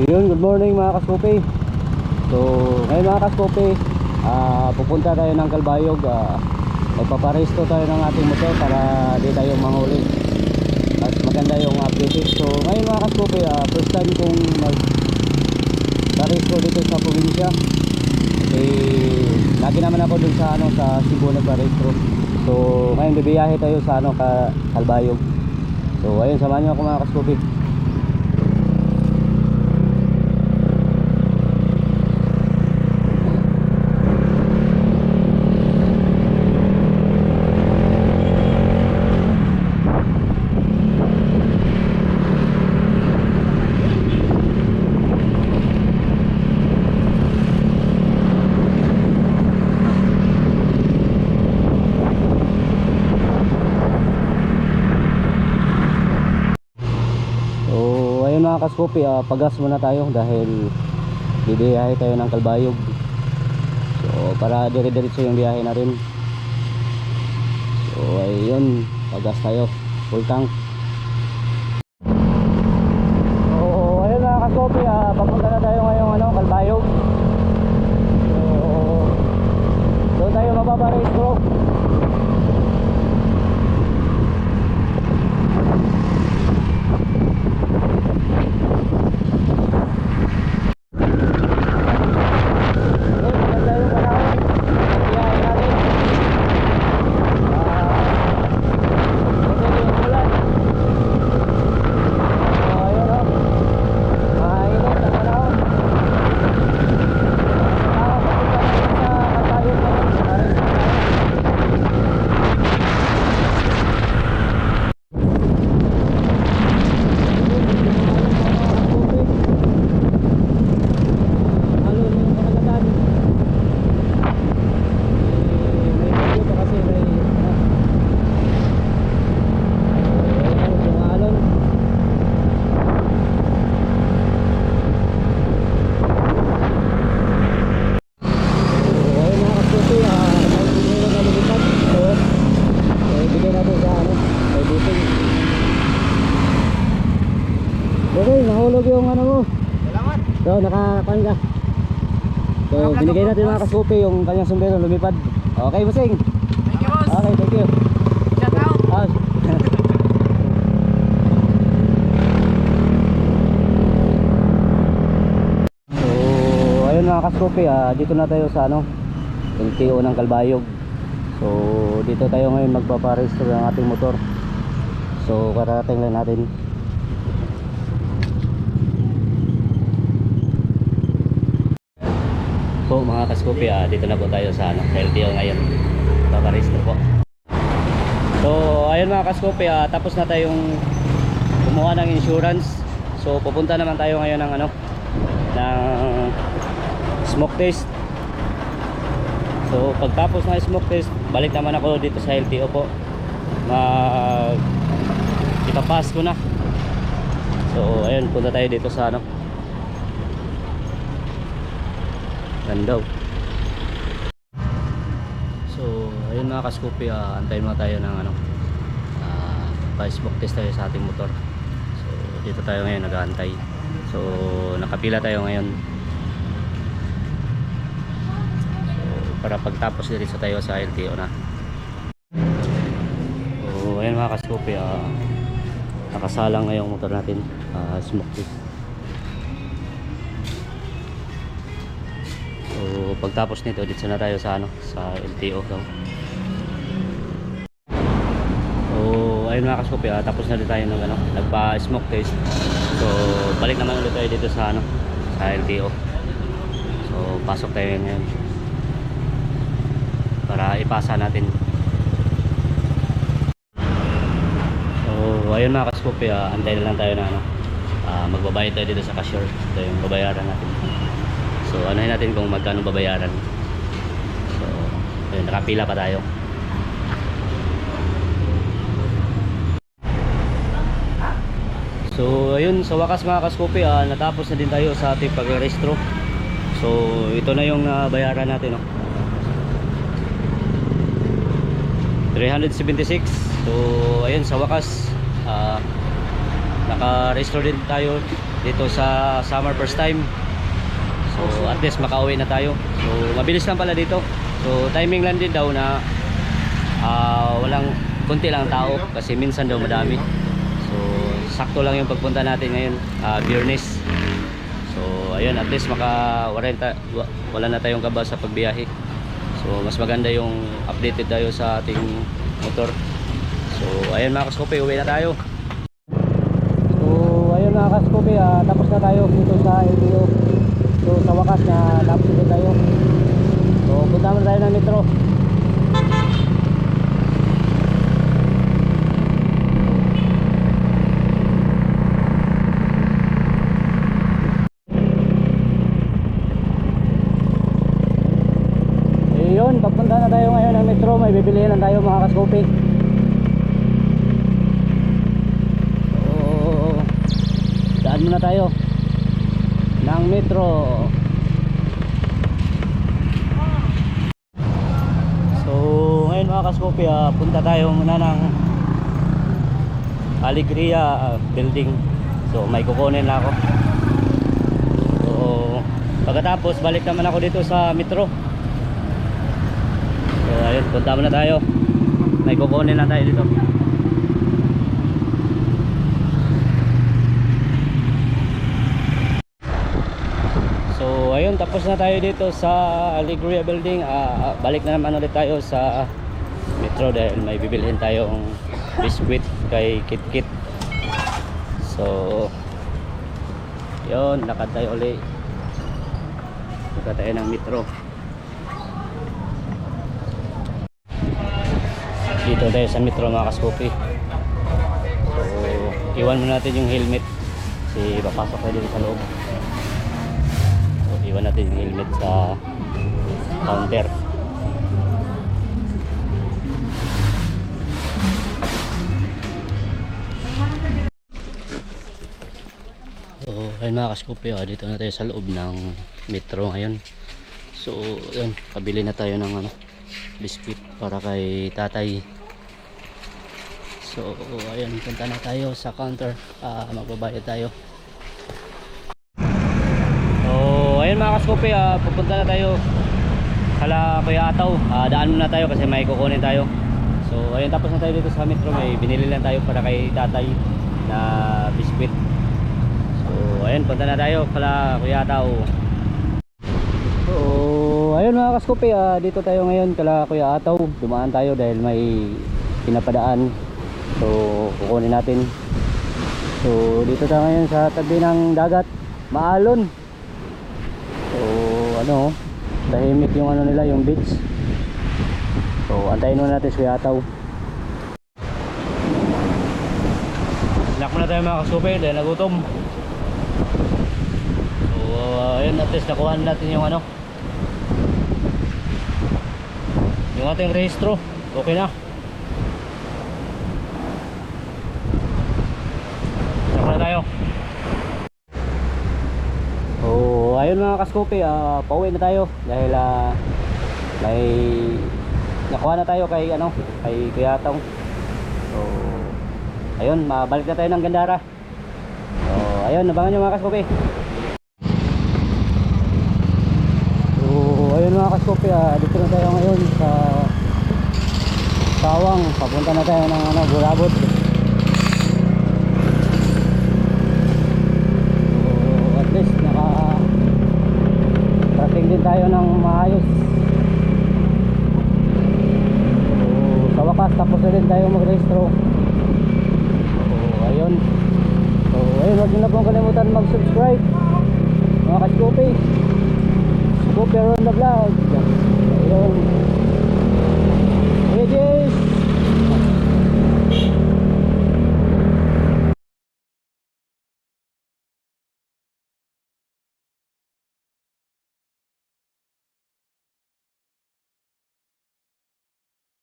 Yun, good morning mga kaskope. So, ngayon mga kaskope, ah pupunta tayo ng Kalbayog. ah magpaparesto tayo ng ating motor para di tayo manghuli. At maganda yung update. So, ngayon mga kaskope, ah first time kong mag paresto dito sa probinsya. Eh, lagi naman ako dun sa ano sa Cebu nagparesto. So, ngayon bibiyahe tayo sa ano ka Kalbayog. So, ayun samahan niyo ako mga kaskope. So, ayun mga kaskopi, ah, pagas muna tayo dahil bibiyahe tayo ng Kalbayog. So, para dire-diretso yung biyahe natin. So, ayun, pagas tayo. Full tank. So, ayun mga kaskopi, ah, papunta na tayo ngayong ano, Kalbayog. So, doon tayo mababarestro. Ayun, maganda yung panahon. Biyahe natin. Ah, Pwede yung ulan. So, ayun o. Mainit ang panahon. Ah, papunta natin sa Kalbayog ngayon. Paris na tayo. Halo yung kalagatan. Eh, may bagyo pa kasi may ano. Eh, ayun, bumalon. So, ayun mga kasuti, ah, may dinero na lumipad. So, eh, bigay natin sa ano, kay Busing. Okay, nahulog yung ano mo. Salamat. So, nakakuan ka. So, binigay natin mga kasupi yung kanyang sombrero lumipad. Okay, Busing. Thank you, boss. Okay, thank you. Shout out. Ah. so, ayun mga kasupi, ah, dito na tayo sa ano, LTO ng Kalbayog. So, dito tayo ngayon magpaparehistro ng ating motor. So, karating lang natin. Po mga kaskopi ah, dito na po tayo sa ano, LTO ngayon. Paparehistro po. So ayun mga kaskopi ah, tapos na tayong kumuha ng insurance. So pupunta naman tayo ngayon ng ano ng smoke test. So pagtapos ng smoke test balik naman ako dito sa LTO po. Mag ipapass ko na. So ayun punta tayo dito sa ano Landaw. So, ayun mga kaskopi, ah, antayin mo tayo ng ano, ah, pa-smoke test tayo sa ating motor. So, dito tayo ngayon nag-aantay. So, nakapila tayo ngayon. So, para pagtapos diretso tayo sa LTO na. So, ayun mga kaskopi, ah, nakasalang ngayong motor natin, ah, smoke test. So pagtapos nito dito na tayo sa ano sa LTO daw. So ayun mga kaskopi ah, tapos na din tayo ng ano nagpa smoke test. So balik naman ulit tayo dito sa ano sa LTO. So pasok tayo ngayon. Para ipasa natin. So ayun mga kaskopi ah, antay na lang tayo na ano ah, magbabayad tayo dito sa cashier. Ito yung babayaran natin. So anuhin natin kung magkano babayaran. So ayun, nakapila pa tayo. So ayun, sa wakas mga kaskopi, ah, natapos na din tayo sa ating pag-restro. So ito na yung nabayaran natin. No? 376 so ayun sa wakas ah, naka-restore din tayo dito sa summer first time. So at least makauwi na tayo. So mabilis lang pala dito. So timing lang din daw na ah, walang konti lang tao kasi minsan daw madami. So sakto lang yung pagpunta natin ngayon, uh, Biyernes. So ayun, at least maka wala, na tayong kaba sa pagbiyahe. So mas maganda yung updated tayo sa ating motor. So ayun mga kaskope, uwi na tayo. So ayun mga kaskope, ah, tapos na tayo dito sa LTO. So sa wakas na tapos na tayo. So punta muna tayo ng metro. Ayun, papunta na tayo ngayon ng metro. May bibilihan lang tayo mga kaskope. So, daan muna tayo ng metro. So, ngayon mga kaskope, ah, punta tayo muna ng Alegria building. So, may kukunin na ako. So, pagkatapos, balik naman ako dito sa metro. So ayun, punta muna tayo. May kukunin lang tayo dito. So ayun, tapos na tayo dito sa Alegria Building. Ah, balik na naman ulit tayo sa Metro dahil may bibilhin tayong biskwit kay Kit Kit. So yun, lakad tayo ulit. Punta tayo ng Metro. dito tayo sa metro mga kaskopi so iwan muna natin yung helmet kasi papasok tayo dito sa loob iwan natin yung helmet sa counter. So ayun mga kaskopi ah, dito na tayo sa loob ng metro ngayon. So yun pabili na tayo ng ano biscuit para kay tatay. So ayan punta na tayo sa counter. Uh, magbabayad tayo so kaskope ah, pupunta na tayo kala kuya ataw Ah, daan muna tayo kasi may kukunin tayo so ayun tapos na tayo dito sa metro may binili lang tayo para kay tatay na biscuit so ayun punta na tayo kala kuya ataw So, ayun mga kaskope, ah, dito tayo ngayon kala Kuya Ataw. Dumaan tayo dahil may pinapadaan. So, kukunin natin. So, dito tayo ngayon sa tabi ng dagat. Maalon. Ano, tahimik yung ano nila, yung beach. So, antayin muna natin si Ataw. Snack muna tayo mga kaskope dahil nagutom. So, uh, ayun, at least nakuha na natin yung ano, yung ating rehistro okay na Saka na tayo oh ayun mga kaskope ah, pauwi na tayo dahil ah, may nakuha na tayo kay ano kay Kuyatong so ayun mabalik na tayo ng Gandara so ayun nabangan nyo mga kaskope So, ayun mga kaskope, ah, dito na tayo ngayon sa Sawang. Papunta na tayo ng ano, Burabot. So, at least naka tracking din tayo ng maayos. So, sa wakas tapos na din tayo mag-restro. So, ayun. So, ayun, huwag nyo na pong kalimutan mag-subscribe. Mga kaskope. Cooper on the vlog.